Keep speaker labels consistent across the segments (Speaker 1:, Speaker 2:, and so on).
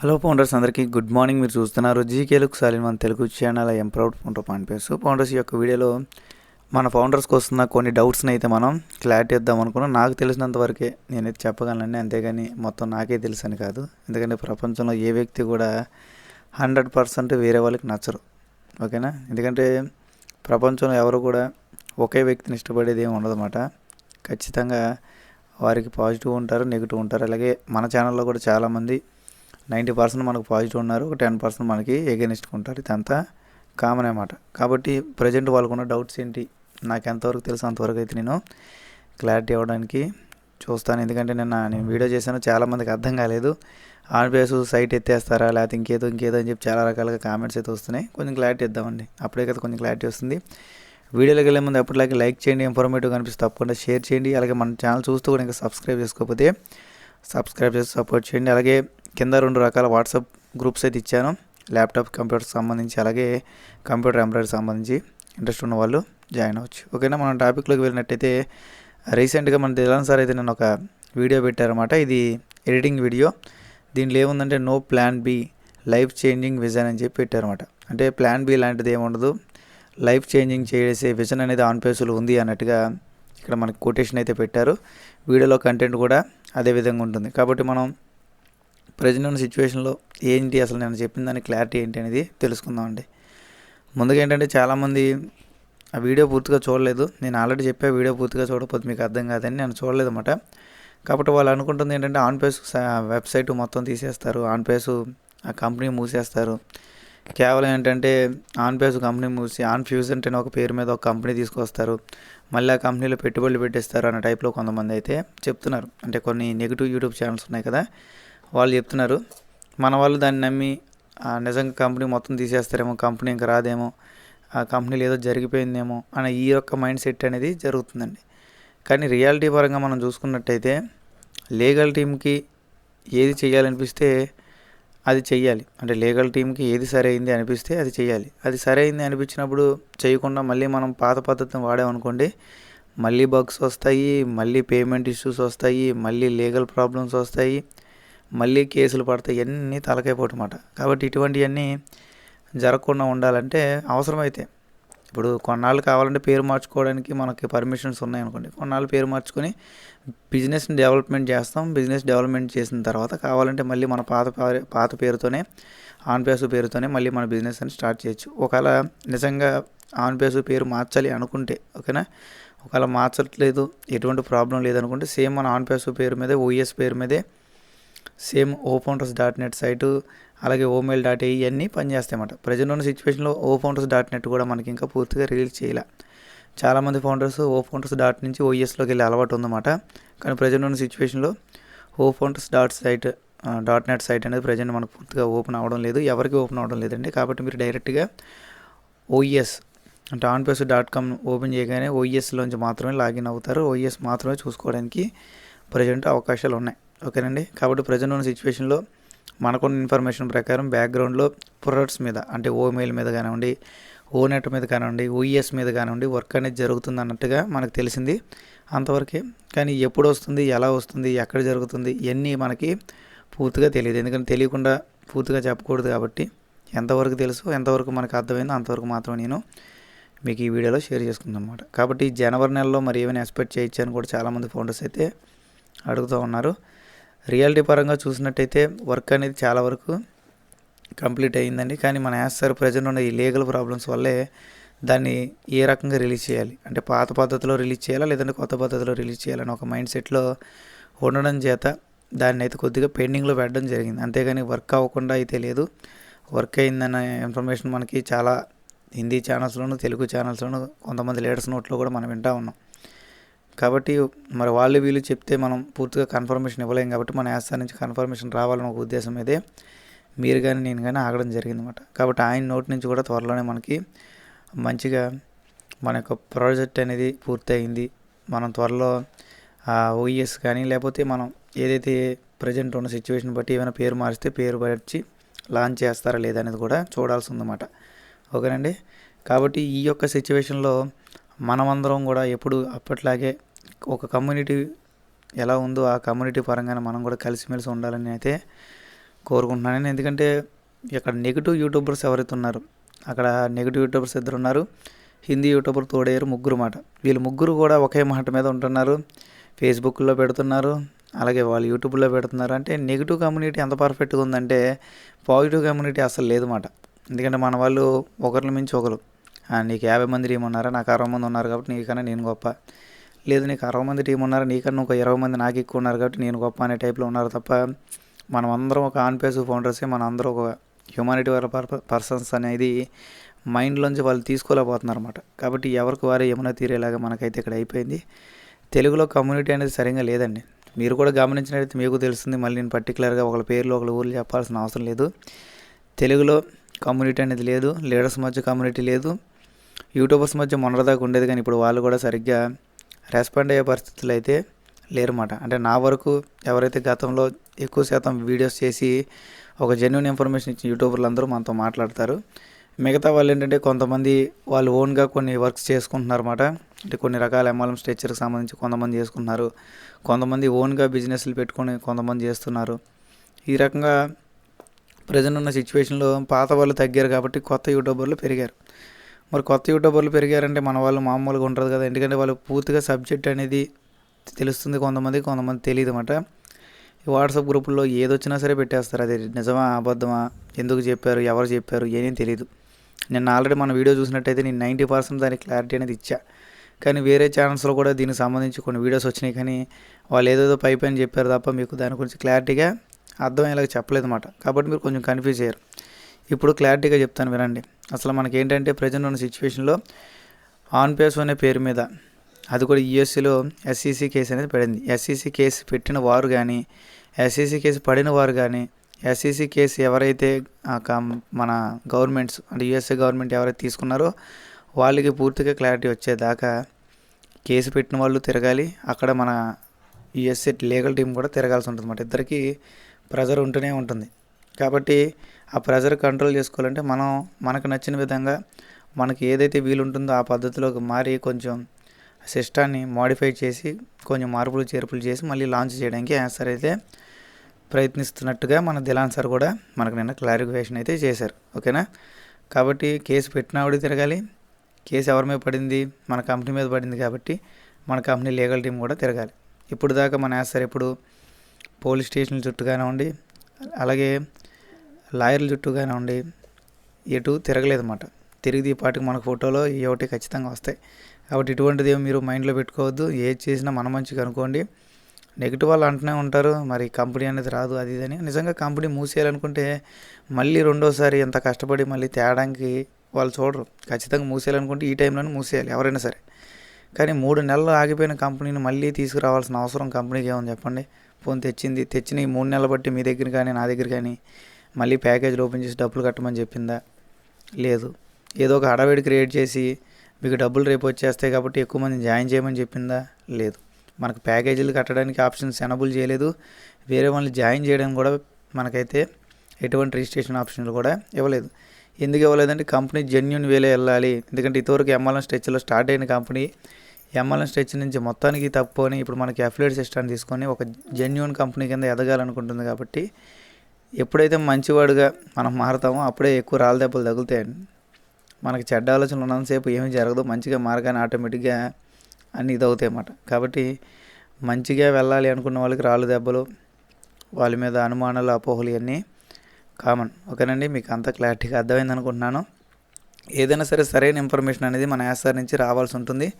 Speaker 1: Hello founders అందరికీ good morning మీరు చూస్తున్నారు జీకేలకు సాలిన్ మన Telugu channel I'm proud founder పాన్పేస్ founders యొక్క వీడియోలో మన ఫౌండర్స్కి వస్తున్న కొన్ని డౌట్స్ని అయితే మనం క్లారిటీ ఇద్దాం అనుకున్నాం. నాకు తెలిసినంత వరకే నేనైతే చెప్పగలనండి అంతేగాని మొత్తం నాకే తెలుసు అని కాదు. ఎందుకంటే ప్రపంచంలో ఏ వ్యక్తి కూడా హండ్రెడ్ పర్సెంట్ వేరే వాళ్ళకి నచ్చరు. ఓకేనా? ఎందుకంటే ప్రపంచంలో ఎవరు కూడా ఒకే వ్యక్తిని ఇష్టపడేది ఏమి ఉండదన్నమాట. ఖచ్చితంగా వారికి పాజిటివ్ ఉంటారు నెగిటివ్ ఉంటారు. అలాగే మన ఛానల్లో కూడా చాలామంది నైంటీ పర్సెంట్ మనకు పాజిటివ్ ఉన్నారు ఒక టెన్ పర్సెంట్ మనకి ఎగెనిస్ట్ ఉంటారు. ఇదంతా కామన్ అనమాట కాబట్టి ప్రజెంట్ వాళ్ళకున్న డౌట్స్ ఏంటి? నాకు ఎంతవరకు తెలుసు అంతవరకు అయితే నేను క్లారిటీ ఇవ్వడానికి చూస్తాను. ఎందుకంటే నిన్న నేను వీడియో చేశాను చాలామందికి అర్థం కాలేదు. ఆన్ సైట్ ఎత్తేస్తారా లేకపోతే ఇంకేదో ఇంకేదో అని చెప్పి చాలా రకాలుగా కామెంట్స్ అయితే వస్తున్నాయి. కొంచెం క్లారిటీ ఇద్దామండి. అప్పుడే కదా కొంచెం క్లారిటీ వస్తుంది. వీడియోలోకి వెళ్ళే ముందు ఎప్పటిలాగే లైక్ చేయండి. ఇన్ఫర్మేటివ్ కనిపిస్తే తప్పకుండా షేర్ చేయండి. అలాగే మన ఛానల్ చూస్తూ కూడా ఇంకా సబ్స్క్రైబ్ చేసుకోకపోతే సబ్స్క్రైబ్ చేసి సపోర్ట్ చేయండి. అలాగే కింద రెండు రకాల వాట్సాప్ గ్రూప్స్ అయితే ఇచ్చాను. ల్యాప్టాప్ కంప్యూటర్ సంబంధించి అలాగే కంప్యూటర్ ఎంబ్రాయిడరీ సంబంధించి ఇంట్రెస్ట్ ఉన్న వాళ్ళు జాయిన్ అవ్వచ్చు. ఓకేనా? మనం టాపిక్లోకి వెళ్ళినట్టయితే రీసెంట్గా మన దిలాన్ సార్ అయితే నేను ఒక వీడియో పెట్టారన్నమాట. ఇది ఎడిటింగ్ వీడియో. దీంట్లో ఏముందంటే no plan B life changing vision అని చెప్పి పెట్టారన్నమాట. అంటే ప్లాన్ బి లాంటిది ఏముండదు లైఫ్ చేంజింగ్ చేసే విజన్ అనేది ఆన్ పేసులు ఉంది అన్నట్టుగా ఇక్కడ మనకి కొటేషన్ అయితే పెట్టారు. వీడియోలో కంటెంట్ కూడా అదే విధంగా ఉంటుంది. కాబట్టి మనం ప్రజెంట్ ఉన్న సిచ్యువేషన్లో ఏంటి అసలు నేను చెప్పిన దాని క్లారిటీ ఏంటి అనేది తెలుసుకుందామండి ముందుగా ఏంటంటే చాలామంది ఆ వీడియో పూర్తిగా చూడలేదు. నేను ఆల్రెడీ చెప్పా వీడియో పూర్తిగా చూడకపోతే మీకు అర్థం కాదని నేను చూడలేదు అనమాట కాబట్టి వాళ్ళు అనుకుంటుంది ఏంటంటే ఆన్ పేస్ వెబ్సైట్ మొత్తం తీసేస్తారు. ఆన్ పేస్ ఆ కంపెనీ మూసేస్తారు. కేవలం ఏంటంటే ఆన్ కంపెనీ మూసి ఆన్ ఫ్యూజ్ అంటే ఒక పేరు మీద ఒక కంపెనీ తీసుకొస్తారు. మళ్ళీ ఆ కంపెనీలో పెట్టుబడులు పెట్టేస్తారు అన్న టైప్లో కొంతమంది అయితే చెప్తున్నారు. అంటే కొన్ని నెగిటివ్ యూట్యూబ్ ఛానల్స్ ఉన్నాయి కదా వాళ్ళు చెప్తున్నారు. మన వాళ్ళు దాన్ని నమ్మి ఆ, నిజంగా కంపెనీ మొత్తం తీసేస్తారేమో కంపెనీ ఇంకా రాదేమో ఆ కంపెనీలో ఏదో జరిగిపోయిందేమో అనే ఈ యొక్క మైండ్ సెట్ అనేది జరుగుతుందండి. కానీ రియాలిటీ పరంగా మనం చూసుకున్నట్టయితే లీగల్ టీంకి ఏది చేయాలనిపిస్తే అది చెయ్యాలి. అంటే లీగల్ టీంకి ఏది సరైంది అనిపిస్తే అది చేయాలి అది సరైంది అనిపించినప్పుడు చేయకుండా మళ్ళీ మనం పాత పద్ధతిని వాడామనుకోండి మళ్ళీ బగ్స్ వస్తాయి మళ్ళీ పేమెంట్ ఇష్యూస్ వస్తాయి మళ్ళీ లీగల్ ప్రాబ్లమ్స్ వస్తాయి మళ్ళీ కేసులు పడతాయి ఇవన్నీ తలకైపోటమాట కాబట్టి ఇటువంటివన్నీ జరగకుండా ఉండాలంటే అవసరమైతే ఇప్పుడు కొన్నాళ్ళు కావాలంటే పేరు మార్చుకోవడానికి మనకి పర్మిషన్స్ ఉన్నాయనుకోండి. కొన్నాళ్ళు పేరు మార్చుకొని బిజినెస్ని డెవలప్మెంట్ చేస్తాం. బిజినెస్ డెవలప్మెంట్ చేసిన తర్వాత కావాలంటే మళ్ళీ మన పాత పాత పేరుతోనే ఆన్పేసు పేరుతోనే మళ్ళీ మన బిజినెస్ అని స్టార్ట్ చేయొచ్చు. ఒకవేళ నిజంగా ఆన్పేసు పేరు మార్చాలి అనుకుంటే ఓకేనా? ఒకవేళ మార్చట్లేదు ఎటువంటి ప్రాబ్లం లేదనుకుంటే సేమ్ మన ఆన్పేసు పేరు మీదే ఓఎస్ పేరు మీదే same O founders dot net site అలాగే ఓమెయిల్ డాట్ ఏ ఇవన్నీ పనిచేస్తాయన్నమాట. ప్రజెంట్ ఉన్న సిచ్యువేషన్లో ఓ ఫౌండర్స్ డాట్ నెట్ కూడా మనకి ఇంకా పూర్తిగా రిలీజ్ చేయలే. చాలామంది ఫౌండర్స్ ఓ ఫౌండర్స్ డాట్ నుంచి ఓఎస్లోకి వెళ్ళే అలవాటు ఉందన్నమాట. కానీ ప్రజెంట్ ఉన్న సిచ్యువేషన్లో O founders dot site dot net site అనేది ప్రజెంట్ మనకు పూర్తిగా ఓపెన్ అవ్వడం లేదు. ఎవరికి ఓపెన్ అవ్వడం లేదండి. కాబట్టి మీరు డైరెక్ట్గా ఓఈఎస్ అంటే ఆన్పేస్ డాట్ కామ్ ఓపెన్ చేయగానే ఓఈఎస్లోంచి మాత్రమే లాగిన్ అవుతారు. ఓఈఎస్ మాత్రమే చూసుకోవడానికి ప్రజెంట్ అవకాశాలు ఉన్నాయి. ఓకేనండి. కాబట్టి ప్రజెంట్ ఉన్న సిచ్యువేషన్లో మనకున్న ఇన్ఫర్మేషన్ ప్రకారం బ్యాక్గ్రౌండ్లో ప్రొడక్ట్స్ మీద అంటే ఓమెయిల్ మీద కానివ్వండి ఓ నెట్ మీద కానివ్వండి ఓఈఎస్ మీద కానివ్వండి వర్క్ అనేది జరుగుతుంది అన్నట్టుగా మనకు తెలిసింది అంతవరకే. కానీ ఎప్పుడు వస్తుంది ఎలా వస్తుంది ఎక్కడ జరుగుతుంది ఇవన్నీ మనకి పూర్తిగా తెలియదు. ఎందుకంటే తెలియకుండా పూర్తిగా చెప్పకూడదు కాబట్టి ఎంతవరకు తెలుసు ఎంతవరకు మనకు అర్థమైందో అంతవరకు మాత్రమే నేను మీకు ఈ వీడియోలో షేర్ చేసుకుందాం అనమాట కాబట్టి జనవరి నెలలో మరి ఏమైనా ఎక్స్పెక్ట్ చేయొచ్చు అని కూడా చాలామంది ఫౌండర్స్ అయితే అడుగుతూ ఉన్నారు. రియాలిటీ పరంగా చూసినట్టయితే వర్క్ అనేది చాలా వరకు కంప్లీట్ అయ్యిందండి. కానీ మన యాస్ సార్ ప్రజెంట్ ఉన్న ఈ లీగల్ ప్రాబ్లమ్స్ వల్లే దాన్ని ఏ రకంగా రిలీజ్ చేయాలి? అంటే పాత పద్ధతిలో రిలీజ్ చేయాలా? లేదంటే కొత్త పద్ధతిలో రిలీజ్ చేయాలని ఒక మైండ్ సెట్లో ఉండడం చేత దాన్ని అయితే కొద్దిగా పెండింగ్లో పెట్టడం జరిగింది. అంతేగాని వర్క్ అవ్వకుండా అయితే లేదు. వర్క్ అయిందనే ఇన్ఫర్మేషన్ మనకి చాలా హిందీ ఛానల్స్లోను తెలుగు ఛానల్స్లోను కొంతమంది లీడర్స్ నోట్లో కూడా మనం వింటా ఉన్నాం. కాబట్టి మరి వాళ్ళు వీళ్ళు చెప్తే మనం పూర్తిగా కన్ఫర్మేషన్ ఇవ్వలేం కాబట్టి మన యాస్తా నుంచి కన్ఫర్మేషన్ రావాలని ఒక ఉద్దేశం అయితే మీరు కానీ నేను కానీ ఆగడం జరిగిందన్నమాట. కాబట్టి ఆయన నోటి నుంచి కూడా త్వరలోనే మనకి మంచిగా మన యొక్క ప్రాజెక్ట్ అనేది పూర్తయింది. మనం త్వరలో ఓఈఎస్ కానీ లేకపోతే మనం ఏదైతే ప్రజెంట్ ఉన్న సిచ్యువేషన్ బట్టి ఏమైనా పేరు మారిస్తే పేరు మార్చి లాంచ్ చేస్తారా లేదా అనేది కూడా చూడాల్సి ఉందన్నమాట. ఓకేనండి? కాబట్టి ఈ యొక్క సిచ్యువేషన్లో మనమందరం కూడా ఎప్పుడు అప్పట్లాగే ఒక కమ్యూనిటీ ఎలా ఉందో ఆ కమ్యూనిటీ పరంగానే మనం కూడా కలిసిమెలిసి ఉండాలని అయితే కోరుకుంటున్నాను ఎందుకంటే ఇక్కడ నెగిటివ్ యూట్యూబర్స్ ఎవరైతే ఉన్నారు అక్కడ నెగిటివ్ యూట్యూబర్స్ ఇద్దరు ఉన్నారు. హిందీ యూట్యూబర్ తోడేరు ముగ్గురు మాట. వీళ్ళు ముగ్గురు కూడా ఒకే మాట మీద ఉంటున్నారు. ఫేస్బుక్లో పెడుతున్నారు అలాగే వాళ్ళు యూట్యూబ్లో పెడుతున్నారు. అంటే నెగిటివ్ కమ్యూనిటీ ఎంత పర్ఫెక్ట్గా ఉందంటే పాజిటివ్ కమ్యూనిటీ అసలు లేదు మాట. ఎందుకంటే మన వాళ్ళు ఒకరిని మించి ఒకరు. నీకు యాభై మంది ఏమన్నారా నాకు అరవై మంది ఉన్నారు కాబట్టి నీకన్నా నేను గొప్ప. లేదు నీకు అరవై మంది టీం ఉన్నారు? నీకన్నా ఒక ఇరవై మంది నాకు ఎక్కువ ఉన్నారు కాబట్టి నేను గొప్ప అనే టైప్లో ఉన్నారు తప్ప మనం అందరం ఒక ఆన్పేస్ ఫౌండర్సే మన అందరం ఒక హ్యూమానిటీ వాళ్ళ పర్సన్స్ అనేది మైండ్లోంచి వాళ్ళు తీసుకోలేకపోతున్నారు అనమాట కాబట్టి ఎవరికి వారే ఏమైనా తీరేలాగా మనకైతే ఇక్కడ అయిపోయింది. తెలుగులో కమ్యూనిటీ అనేది సరిగా లేదండి. మీరు కూడా గమనించినట్లయితే మీకు తెలుస్తుంది మళ్ళీ నేను పర్టికులర్గా ఒకళ్ళ పేర్లు ఒకళ్ళ ఊర్లు చెప్పాల్సిన అవసరం లేదు. తెలుగులో కమ్యూనిటీ అనేది లేదు లీడర్స్ మధ్య కమ్యూనిటీ లేదు. యూట్యూబర్స్ మధ్య మొన్నటిదాకా ఉండేది కానీ ఇప్పుడు వాళ్ళు కూడా సరిగ్గా రెస్పాండ్ అయ్యే పరిస్థితులు అయితే లేరన్నమాట అంటే నా వరకు ఎవరైతే గతంలో ఎక్కువ శాతం వీడియోస్ చేసి ఒక జెన్యున్ ఇన్ఫర్మేషన్ ఇచ్చిన యూట్యూబర్లు అందరూ మనతో మాట్లాడతారు. మిగతా వాళ్ళు ఏంటంటే కొంతమంది వాళ్ళు ఓన్గా కొన్ని వర్క్స్ చేసుకుంటున్నారు అన్నమాట అంటే కొన్ని రకాల ఎంఎల్ఎం స్ట్రక్చర్కి సంబంధించి కొంతమంది చేసుకుంటున్నారు. కొంతమంది ఓన్గా బిజినెస్లు పెట్టుకొని కొంతమంది చేస్తున్నారు. ఈ రకంగా ప్రజెంట్ ఉన్న సిచ్యువేషన్లో పాత వాళ్ళు తగ్గారు కాబట్టి కొత్త యూట్యూబర్లు పెరిగారు. మరి కొత్త యూట్యూబర్లు పెరిగారంటే మన వాళ్ళు మామూలుగా ఉంటారు కదా. ఎందుకంటే వాళ్ళు పూర్తిగా సబ్జెక్ట్ అనేది తెలుస్తుంది కొంతమంది కొంతమంది తెలియదు అనమాట ఈ వాట్సాప్ గ్రూపుల్లో ఏదొచ్చినా సరే పెట్టేస్తారు. అది నిజమా అబద్ధమా ఎందుకు చెప్పారు ఎవరు చెప్పారు ఏమీ తెలియదు నేను ఆల్రెడీ మన వీడియో చూసినట్టయితే నేను నైంటీ పర్సెంట్ దానికి క్లారిటీ అనేది ఇచ్చా. కానీ వేరే ఛానల్స్లో కూడా దీనికి సంబంధించి కొన్ని వీడియోస్ వచ్చినాయి. కానీ వాళ్ళు ఏదేదో పైప్ అని చెప్పారు తప్ప మీకు దాని గురించి క్లారిటీగా అర్థమయ్యేలాగా చెప్పలేదు అనమాట కాబట్టి మీరు కొంచెం కన్ఫ్యూజ్ అయ్యారు. ఇప్పుడు క్లారిటీగా చెప్తాను వినండి. అసలు మనకి ఏంటంటే ప్రజెంట్ ఉన్న సిచ్యువేషన్లో ఆన్పేస్ అనే పేరు మీద అది కూడా యూఎస్సీలో ఎస్సీసీ కేసు అనేది పడింది. ఎస్సీసీ కేసు పెట్టిన వారు కానీ ఎస్సీసీ కేసు పడిన వారు కానీ ఎస్సీసీ కేసు ఎవరైతే మన గవర్నమెంట్స్ అంటే యుఎస్ఏ గవర్నమెంట్ ఎవరైతే తీసుకున్నారో వాళ్ళకి పూర్తిగా క్లారిటీ వచ్చేదాకా కేసు పెట్టిన వాళ్ళు తిరగాలి. అక్కడ మన యుఎస్ఏ లీగల్ టీం కూడా తిరగాల్సి ఉంటుంది అన్నమాట ఇద్దరికి ప్రెజర్ ఉంటూనే ఉంటుంది. కాబట్టి ఆ ప్రెజర్ కంట్రోల్ చేసుకోవాలంటే మనం మనకు నచ్చిన విధంగా మనకి ఏదైతే వీలుంటుందో ఆ పద్ధతిలోకి మారి కొంచెం సిస్టాన్ని మాడిఫై చేసి కొంచెం మార్పులు చేర్పులు చేసి మళ్ళీ లాంచ్ చేయడానికి యాన్సర్ అయితే ప్రయత్నిస్తున్నట్టుగా మన దిలాన్ సార్ కూడా మనకు నిన్న క్లారిఫికేషన్ అయితే చేశారు. ఓకేనా? కాబట్టి కేసు పెట్టినవాడు తిరగాలి. కేసు ఎవరి మీద పడింది? మన కంపెనీ మీద పడింది కాబట్టి మన కంపెనీ లీగల్ టీం కూడా తిరగాలి. ఇప్పుడు దాకా మన యాన్సర్ ఇప్పుడు పోలీస్ స్టేషన్ చుట్టూగానే ఉండి అలాగే లాయర్ల చుట్టూగానే ఉండి ఎటు తిరగలేదన్నమాట. తిరిగి ఈ పాటికి మనకు ఫోటోలో ఈ ఒకటి ఖచ్చితంగా వస్తాయి. కాబట్టి ఇటువంటిది మీరు మైండ్లో పెట్టుకోవద్దు. ఏది చేసినా మన మంచిగా అనుకోండి. నెగిటివ్ వాళ్ళు అంటూనే ఉంటారు. మరి కంపెనీ అనేది రాదు అది ఇది అని. నిజంగా కంపెనీ మూసేయాలనుకుంటే మళ్ళీ రెండోసారి ఎంత కష్టపడి మళ్ళీ తేడానికి వాళ్ళు చూడరు. ఖచ్చితంగా మూసేయాలనుకుంటే ఈ టైంలోనే మూసేయాలి ఎవరైనా సరే. కానీ మూడు నెలలు ఆగిపోయిన కంపెనీని మళ్ళీ తీసుకురావాల్సిన అవసరం కంపెనీకి ఏమని చెప్పండి. ఫోన్ తెచ్చింది తెచ్చిన ఈ మూడు నెలలు బట్టి మీ దగ్గర కానీ నా దగ్గర కానీ మళ్ళీ ప్యాకేజీలు ఓపెన్ చేసి డబ్బులు కట్టమని చెప్పిందా? లేదు. ఏదో ఒక హడావిడి క్రియేట్ చేసి మీకు డబ్బులు రేపు వచ్చేస్తాయి కాబట్టి ఎక్కువ మంది జాయిన్ చేయమని చెప్పిందా? లేదు. మనకు ప్యాకేజీలు కట్టడానికి ఆప్షన్స్ ఎనబుల్ చేయలేదు. వేరే వాళ్ళని జాయిన్ చేయడం కూడా మనకైతే ఎటువంటి రిజిస్ట్రేషన్ ఆప్షన్లు కూడా ఇవ్వలేదు. ఎందుకు ఇవ్వలేదంటే కంపెనీ జెన్యున్ వేలే వెళ్ళాలి. ఎందుకంటే ఇంతవరకు ఎంఎల్ఎన్ స్ట్రెచ్లో స్టార్ట్ అయిన కంపెనీ. ఎంఎల్ఎన్ స్ట్రెచ్ నుంచి మొత్తానికి తప్పుకొని ఇప్పుడు మనకి అఫిలేట్ సిస్టమ్ తీసుకొని ఒక జెన్యున్ కంపెనీ కింద ఎదగాలనుకుంటుంది కాబట్టి ఎప్పుడైతే మంచివాడుగా మనం మారుతామో అప్పుడే ఎక్కువ రాళ్ళ దెబ్బలు తగులుతాయండి. మనకి చెడ్డ ఆలోచనలు ఉన్నంతసేపు ఏమీ జరగదు. మంచిగా మారగానే ఆటోమేటిక్గా అన్నీ ఇదవుతాయి అన్నమాట. కాబట్టి మంచిగా వెళ్ళాలి అనుకున్న వాళ్ళకి రాళ్ళు దెబ్బలు వాళ్ళ మీద అనుమానాలు అపోహలు ఇవన్నీ కామన్. ఓకేనండి? మీకు అంత క్లారిటీగా అర్థమైంది అనుకుంటున్నాను. ఏదైనా సరే సరైన ఇన్ఫర్మేషన్ అనేది మన యాసార్ నుంచి రావాల్సి ఉంటుంది.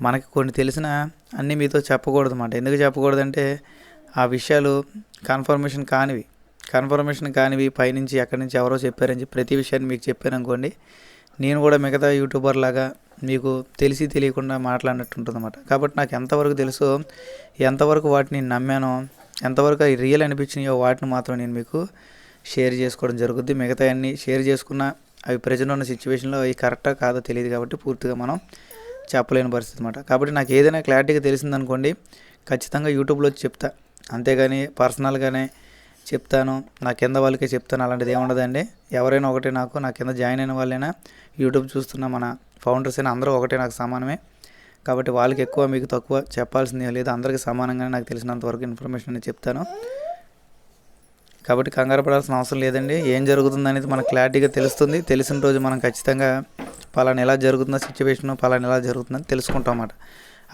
Speaker 1: మనకి కొన్ని తెలిసిన అన్నీ మీతో చెప్పకూడదు అన్నమాట ఎందుకు చెప్పకూడదంటే ఆ విషయాలు కన్ఫర్మేషన్ కానివి. కన్ఫర్మేషన్ కానివి పైనుంచి ఎక్కడి నుంచి ఎవరో చెప్పారని చెప్పి ప్రతి విషయాన్ని మీకు చెప్పాను అనుకోండి. నేను కూడా మిగతా యూట్యూబర్ లాగా మీకు తెలిసి తెలియకుండా మాట్లాడినట్టు ఉంటుందన్నమాట. కాబట్టి నాకు ఎంతవరకు తెలుసో ఎంతవరకు వాటిని నమ్మానో ఎంతవరకు అవి రియల్ అనిపించినాయో వాటిని మాత్రం నేను మీకు షేర్ చేసుకోవడం జరుగుద్ది. మిగతా అన్ని షేర్ చేసుకున్న అవి ప్రజెంట్ ఉన్న సిచ్యువేషన్లో అవి కరెక్టా కాదో తెలియదు కాబట్టి పూర్తిగా మనం చెప్పలేని పరిస్థితి అనమాట కాబట్టి నాకు ఏదైనా క్లారిటీగా తెలిసిందనుకోండి ఖచ్చితంగా యూట్యూబ్లో వచ్చి చెప్తా. అంతేగాని పర్సనల్గానే చెప్తాను నా కింద వాళ్ళకే చెప్తాను అలాంటిది ఏముండదండి ఎవరైనా ఒకటే నాకు నా కింద జాయిన్ అయిన వాళ్ళైనా యూట్యూబ్ చూస్తున్న మన ఫౌండర్స్ అయినా అందరూ ఒకటే నాకు సమానమే. కాబట్టి వాళ్ళకి ఎక్కువ మీకు తక్కువ చెప్పాల్సింది లేదు. అందరికీ సమానంగానే నాకు తెలిసినంత వరకు ఇన్ఫర్మేషన్ అనేది చెప్తాను. కాబట్టి కంగారు పడాల్సిన అవసరం లేదండి. ఏం జరుగుతుంది అనేది మనకు క్లారిటీగా తెలుస్తుంది. తెలిసిన రోజు మనం ఖచ్చితంగా పలానా ఎలా జరుగుతుందో సిచ్యువేషన్ పలానా ఎలా జరుగుతుందని తెలుసుకుంటాం అన్నమాట.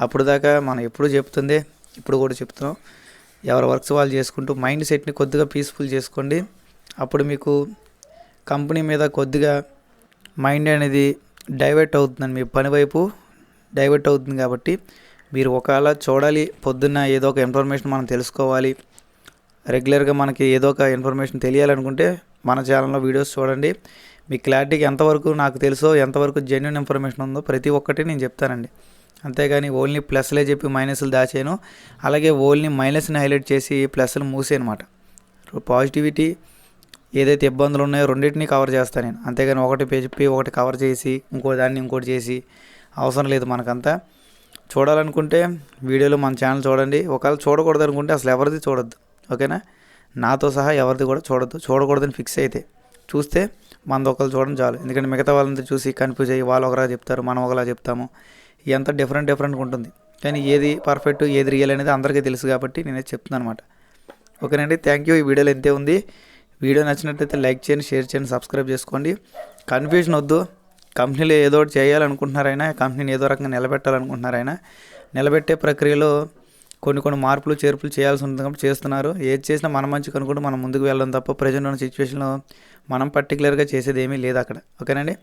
Speaker 1: అప్పుడు దాకా మనం ఎప్పుడు చెప్తుంది ఇప్పుడు కూడా చెప్తున్నాం. ఎవరి వర్క్స్ వాళ్ళు చేసుకుంటూ మైండ్ సెట్ని కొద్దిగా పీస్ఫుల్ చేసుకోండి. అప్పుడు మీకు కంపెనీ మీద కొద్దిగా మైండ్ అనేది డైవర్ట్ అవుతుందండి మీ పని వైపు డైవర్ట్ అవుతుంది కాబట్టి మీరు ఒకవేళ చూడాలి పొద్దున్న ఏదో ఒక ఇన్ఫర్మేషన్ మనం తెలుసుకోవాలి. రెగ్యులర్గా మనకి ఏదో ఒక ఇన్ఫర్మేషన్ తెలియాలనుకుంటే మన ఛానల్లో వీడియోస్ చూడండి. మీ క్లారిటీకి ఎంతవరకు నాకు తెలుసో ఎంతవరకు జెన్యున్ ఇన్ఫర్మేషన్ ఉందో ప్రతి ఒక్కటి నేను చెప్తానండి. అంతేగాని ఓన్లీ ప్లస్లే చెప్పి మైనస్లు దాచాను అలాగే ఓన్లీ మైనస్ని హైలైట్ చేసి ప్లస్లు మూసేయనమాట. పాజిటివిటీ ఏదైతే ఇబ్బందులు ఉన్నాయో రెండింటిని కవర్ చేస్తాను నేను. అంతేగాని ఒకటి పే- చెప్పి ఒకటి కవర్ చేసి ఇంకో దాన్ని ఇంకోటి చేసి అవసరం లేదు మనకంతా. చూడాలనుకుంటే వీడియోలో మన ఛానల్ చూడండి. ఒకవేళ చూడకూడదు అనుకుంటే అసలు ఎవరిది చూడొద్దు. ఓకేనా? నాతో సహా ఎవరిది కూడా చూడొద్దు. చూడకూడదని ఫిక్స్ అయితే. చూస్తే మనది ఒకరు చూడడం చాలు. ఎందుకంటే మిగతా వాళ్ళంతా చూసి కన్ఫ్యూజ్ అయ్యి వాళ్ళు ఒకలా చెప్తారు మనం ఒకలా చెప్తాము. ఎంత డిఫరెంట్ డిఫరెంట్గా ఉంటుంది. కానీ ఏది పర్ఫెక్ట్ ఏది రియల్ అనేది అందరికీ తెలుసు కాబట్టి నేనే చెప్తున్నాను అనమాట ఓకేనండి థ్యాంక్ యూ ఈ వీడియోలో ఎంతే ఉంది. వీడియో నచ్చినట్లయితే లైక్ చేయండి షేర్ చేయండి సబ్స్క్రైబ్ చేసుకోండి. కన్ఫ్యూజన్ వద్దు. కంపెనీలో ఏదో ఒకటి చేయాలనుకుంటున్నారైనా కంపెనీని ఏదో రకంగా నిలబెట్టాలనుకుంటున్నారైనా నిలబెట్టే ప్రక్రియలో కొన్ని కొన్ని మార్పులు చేర్పులు చేయాల్సి ఉంటుంది కాబట్టి చేస్తున్నారు. ఏది చేసినా మన మంచి కనుక్కుంటూ మనం ముందుకు వెళ్ళడం తప్ప ప్రజెంట్ ఉన్న సిచ్యువేషన్లో మనం పర్టికులర్గా చేసేది ఏమీ లేదు అక్కడ. ఓకేనండి?